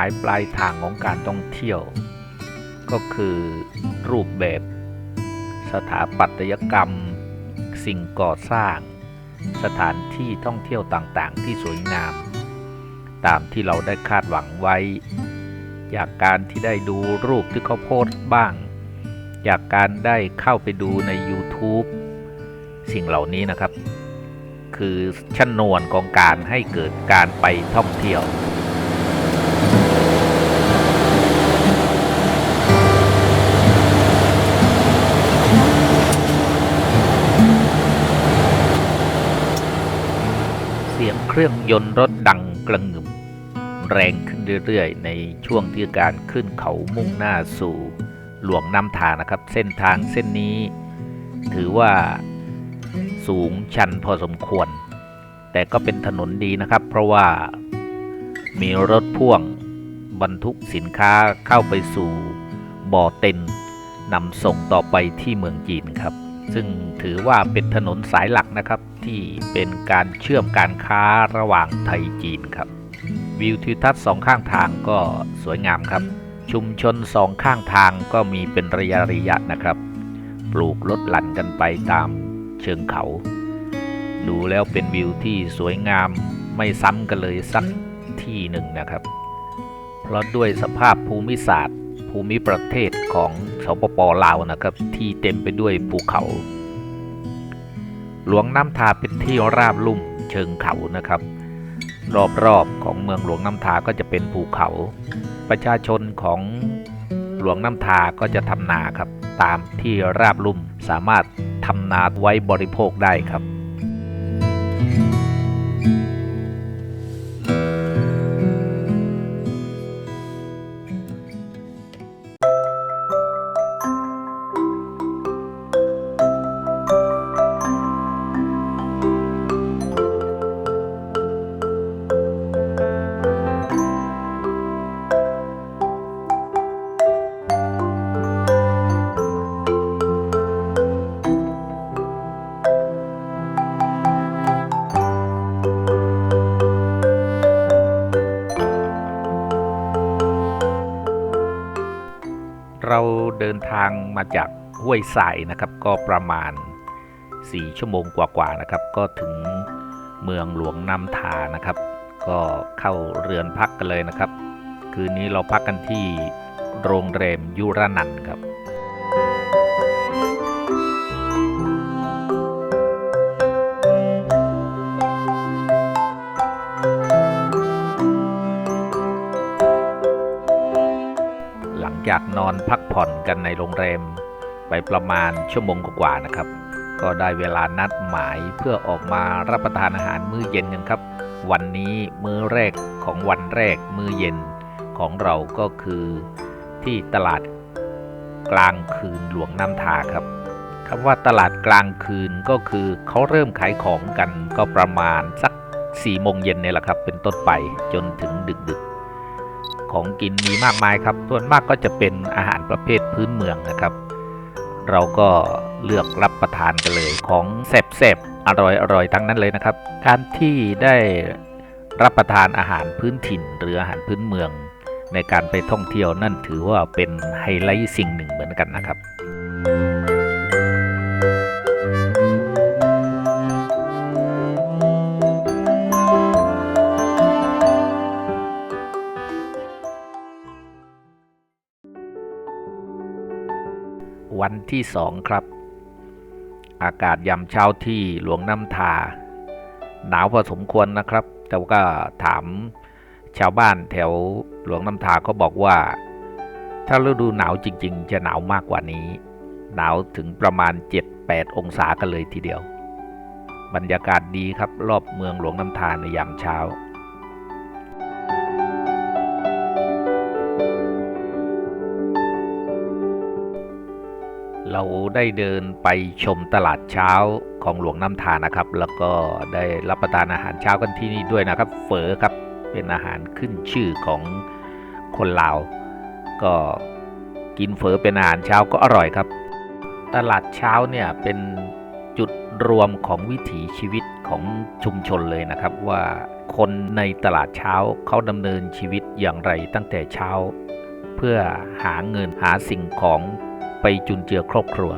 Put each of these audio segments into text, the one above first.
ายปลายทางของการท่องเที่ยว ก็คือรูปแบบสถาปัตยกรรม สิ่งก่อสร้าง สถานที่ท่องเที่ยวต่างๆ ที่สวยงาม ตามที่เราได้คาดหวังไว้ จากการที่ได้ดูรูปที่เขาโพสต์บ้าง จากการได้เข้าไปดูใน YouTube สิ่งเหล่านี้นะครับ คือชนวนของการให้เกิดการไปท่องเที่ยว สียงเครื่องยนต์รถดังกระงึมแรงขึ้นเรื่อยๆ ในช่วงที่การขึ้นเขามุ่งหน้าสู่หลวงน้ำทานะครับ เส้นทางเส้นนี้ ถือว่าสูงชันพอสมควร แต่ก็เป็นถนนดีนะครับ เพราะว่ามีรถพ่วงบรรทุกสินค้าเข้าไปสู่บ่อเต็นนำส่งต่อไปที่เมืองจีนครับ ซึ่งถือว่าเป็นถนนสายหลักนะครับที่เป็นการเชื่อมการค้าระหว่างไทยจีนครับ วิวทิวทัศน์สองข้างทางก็สวยงามครับ ชุมชนสองข้างทางก็มีเป็นระยะระยะนะครับ ปลูกลดหลั่นกันไปตามเชิงเขา ดูแล้วเป็นวิวที่สวยงามไม่ซ้ำกันเลยสักที่หนึ่งนะครับ เพราะด้วยสภาพภูมิศาสตร์ ภูมิประเทศของสปปลาวนะครับ ที่เต็มไปด้วยภูเขา หลวงน้ำทาเป็นที่ราบลุ่มเชิงเขานะครับ รอบๆของเมืองหลวงน้ำทาก็จะเป็นภูเขา ประชาชนของหลวงน้ำทาก็จะทำนาครับ ตามที่ราบลุ่มสามารถทำนาไว้บริโภคได้ครับ เราเดินทางมาจากห้วยสายนะครับก็ประมาณ 4 ชั่วโมงกว่าๆนะครับ ก็ถึงเมืองหลวงน้ำทานะครับ ก็เข้าเรือนพักกันเลยนะครับ คืนนี้เราพักกันที่โรงแรมยุรนันครับ ลังจากนอนพักผ่อนกันในโรงแรม ไปประมาณชั่วโมงกว่าๆนะครับ ก็ได้เวลานัดหมายเพื่อออกมารับประทานอาหารมื้อเย็นกันครับ วันนี้มื้อแรกของวันแรกมื้อเย็นของเราก็คือที่ตลาดกลางคืนหลวงน้ำทาครับคำว่าตลาดกลางคืนก็คือเขาเริ่มขายของกันก็ประมาณสัก4ี่โมงเย็นเนี่ยแหละครับ เป็นต้นไปจนถึงดึกๆ ของกินมีมากมายครับ ส่วนมากก็จะเป็นอาหารประเภทพื้นเมืองนะครับ เราก็เลือกรับประทานกันเลยของแซ่บๆอร่อยๆทั้งนั้นเลยนะครับ การที่ได้รับประทานอาหารพื้นถิ่น หรืออาหารพื้นเมือง ในการไปท่องเที่ยวนั่นถือว่าเป็นไฮไลท์สิ่งหนึ่งเหมือนกันนะครับ วันที่สองครับ อากาศยามเช้าที่หลวงน้ำทา หนาวพอสมควรนะครับ แต่ก็ถามชาวบ้านแถวหลวงน้ำทาเขาบอกว่า ถ้าฤดูหนาวจริง ๆ จะหนาวมากกว่านี้ หนาวถึงประมาณ 7-8 องศากันเลยทีเดียว บรรยากาศดีครับรอบเมืองหลวงน้ำทาในยามเช้า เราได้เดินไปชมตลาดเช้าของหลวงน้ำทานะครับ แล้วก็ได้รับประทานอาหารเช้ากันที่นี่ด้วยนะครับ เฝอครับเป็นอาหารขึ้นชื่อของคนลาว ก็กินเฝอเป็นอาหารเช้าก็อร่อยครับ ตลาดเช้าเนี่ยเป็นจุดรวมของวิถีชีวิตของชุมชนเลยนะครับ ว่าคนในตลาดเช้าเขาดำเนินชีวิตอย่างไรตั้งแต่เช้า เพื่อหาเงินหาสิ่งของ ไปจุนเจือครอบครัว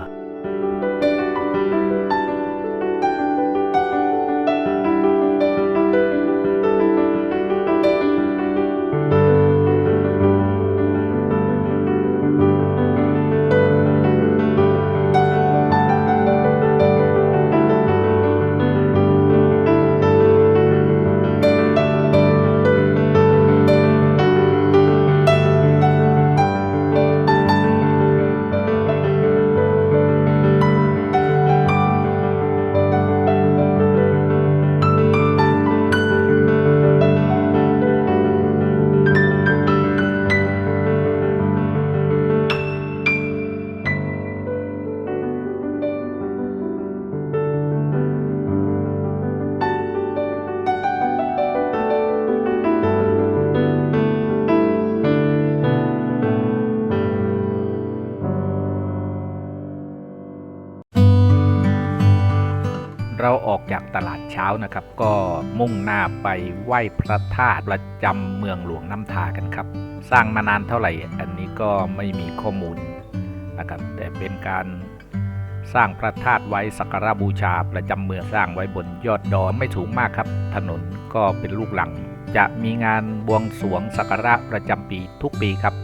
จากตลาดเช้านะครับ ก็มุ่งหน้าไปไหว้พระธาตุประจำเมืองหลวงน้ำทากันครับ สร้างมานานเท่าไหร่ อันนี้ก็ไม่มีข้อมูลนะครับแต่เป็นการสร้างพระธาตุไว้สักการบูชาประจำเมืองสร้างไว้บนยอดดอยไม่สูงมากครับ ถนนก็เป็นลูกหลัง จะมีงานบวงสรวงสักการะประจำปีทุกปีครับ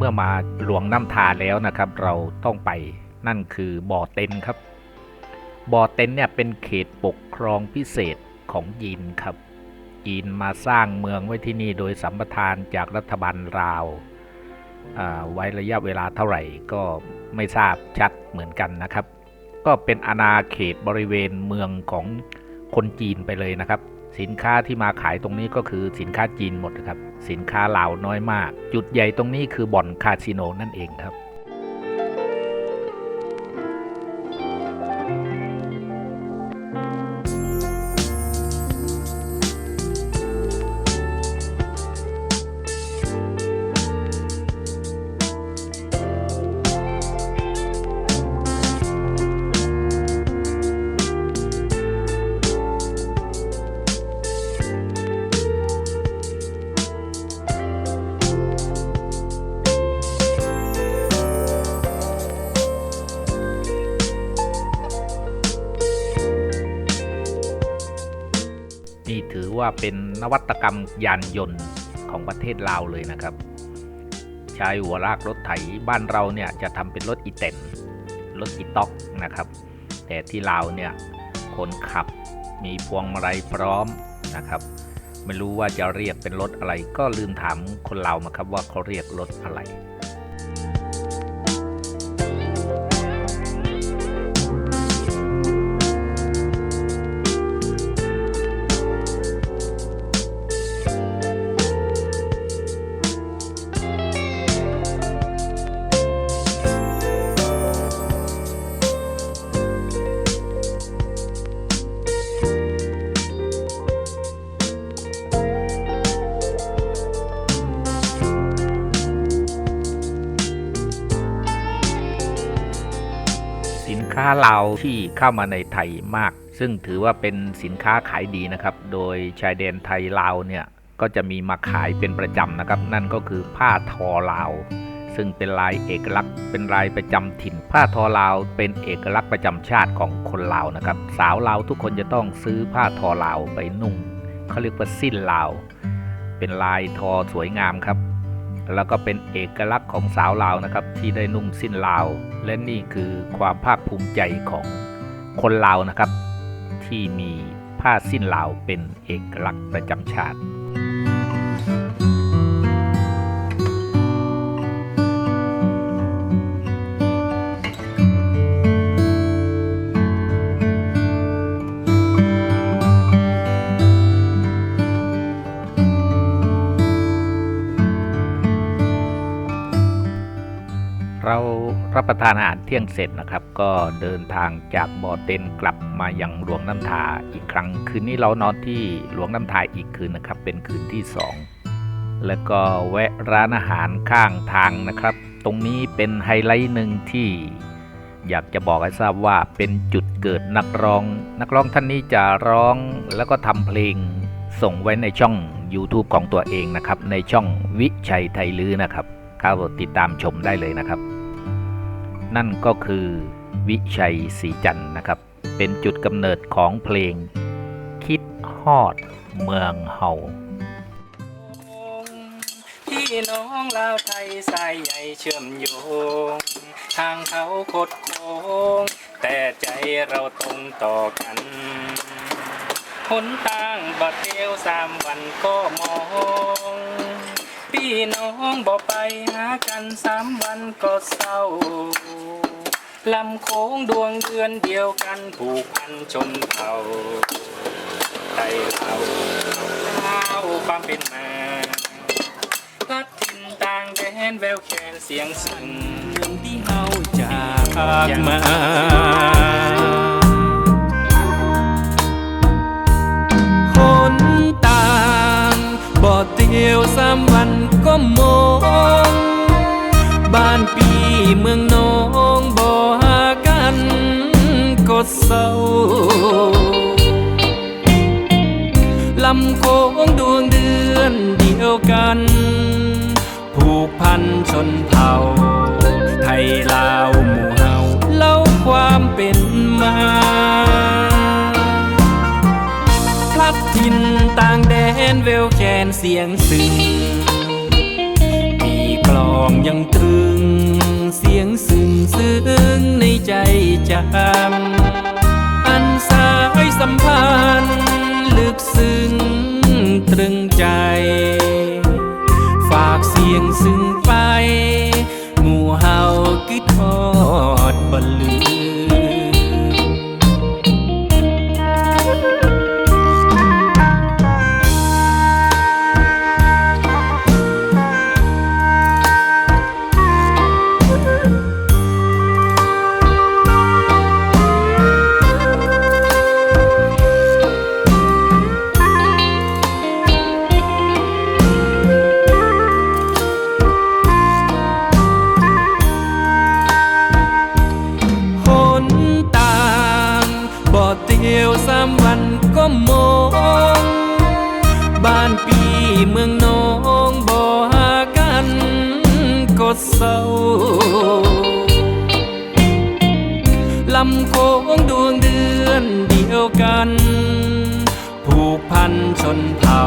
เมื่อมาหลวงน้ำทาแล้วนะครับ เราต้องไปนั่นคือบ่อเต็นครับ บ่อเต็นเนี่ยเป็นเขตปกครองพิเศษของจีนครับจีนมาสร้างเมืองไว้ที่นี่โดยสัมปทานจากรัฐบาลลาวอ่าไว้ระยะเวลาเท่าไหร่ก็ไม่ทราบชัดเหมือนกันนะครับ ก็เป็นอาณาเขตบริเวณเมืองของคนจีนไปเลยนะครับ สินค้าที่มาขายตรงนี้ก็คือสินค้าจีนหมดนะครับ สินค้าเหลาน้อยมาก จุดใหญ่ตรงนี้คือบ่อนคาสิโนนั่นเองครับ ว่าเป็นนวัตกรรมยานยนต์ของประเทศลาวเลยนะครับ ใช้หัวลากรถไถบ้านเราเนี่ยจะทำเป็นรถอีเต็นรถอีต็อกนะครับ แต่ที่ลาวเนี่ยคนขับมีพวงมาลัยพร้อมนะครับ ไม่รู้ว่าจะเรียกเป็นรถอะไร ก็ลืมถามคนลาวมาครับว่าเขาเรียกรถอะไร ค้าลาวที่เข้ามาในไทยมาก ซึ่งถือว่าเป็นสินค้าขายดีนะครับ โดยชายแดนไทยลาวเนี่ยก็จะมีมาขายเป็นประจำนะครับ นั่นก็คือผ้าทอลาว ซึ่งเป็นลายเอกลักษณ์ เป็นลายประจำถิ่น ผ้าทอลาว เป็นเอกลักษณ์ประจำชาติของคนลาวนะครับ สาวลาวทุกคนจะต้องซื้อผ้าทอลาวไปนุ่งเขาเรียกว่าสิ้นลาว เป็นลายทอสวยงามครับ แล้วก็เป็นเอกลักษณ์ของสาวลาวนะครับที่ได้นุ่งสิ้นลาว และนี่คือความภาคภูมิใจของคนลาวนะครับ ที่มีผ้าสิ้นลาวเป็นเอกลักษณ์ประจำชาติ เรารับประทานอาหารเที่ยงเสร็จนะครับ ก็เดินทางจากบ่อเต็นกลับมายังหลวงน้ำทาอีกครั้ง คืนนี้เรานอนที่หลวงน้ำทาอีกคืนนะครับ เป็นคืนที่สองแล้วก็แวะร้านอาหารข้างทางนะครับ ตรงนี้เป็นไฮไลท์หนึ่งที่อยากจะบอกให้ทราบว่าเป็นจุดเกิดนักร้อง นักร้องท่านนี้จะร้องแล้วก็ทำเพลงส่งไว้ในช่อง YouTube ของตัวเองนะครับ ในช่องวิชัยไทยลือนะครับเข้าติดตามชมได้เลยนะครับ นั่นก็คือวิชัยศรีจันทร์นะครับ เป็นจุดกำเนิดของเพลง คิดฮอดเมืองเฮาพี่น้องลาวไทยสายใหญ่เชื่อมโยง ทางเขาคดโค้ง แต่ใจเราตรงต่อกันหนทางบ่เที่ยวสามวันก็มอง พี่น้องบ่ไปหากันสามวันก็เศร้า ลำโค้งดวงเดือนเดียวกันผูกพันชนเผ่าไทยเราเล่าความเป็นมาพัดทินต่างแดนแววแคนเสียงสั่นเรื่องที่เฮาจากมา วันก็มองบ้านปีเมืองน้องบ่หากันก็เศร้าลำโค้งดวงเดือนเดียวกัน ผูกพันชนเผ่า ไทยลาวหมู่เฮาเล่าความเป็นมาพลัดถิ่นต่างแดนเวลแคนเสียงซึ้ง องยังตรึง เสียงซึ้งซึ้งในใจจำอันสายสัมพันธ์ลึกซึ้งตรึงใจ ฝากเสียงซึ้งไป หมู่เฮาคิดทอดบรรลือ มมองบ้านปีเมืองน้องบ่หากันก็เศร้าลำโค้งดวงเดือนเดียวกัน ผูกพันชนเผ่า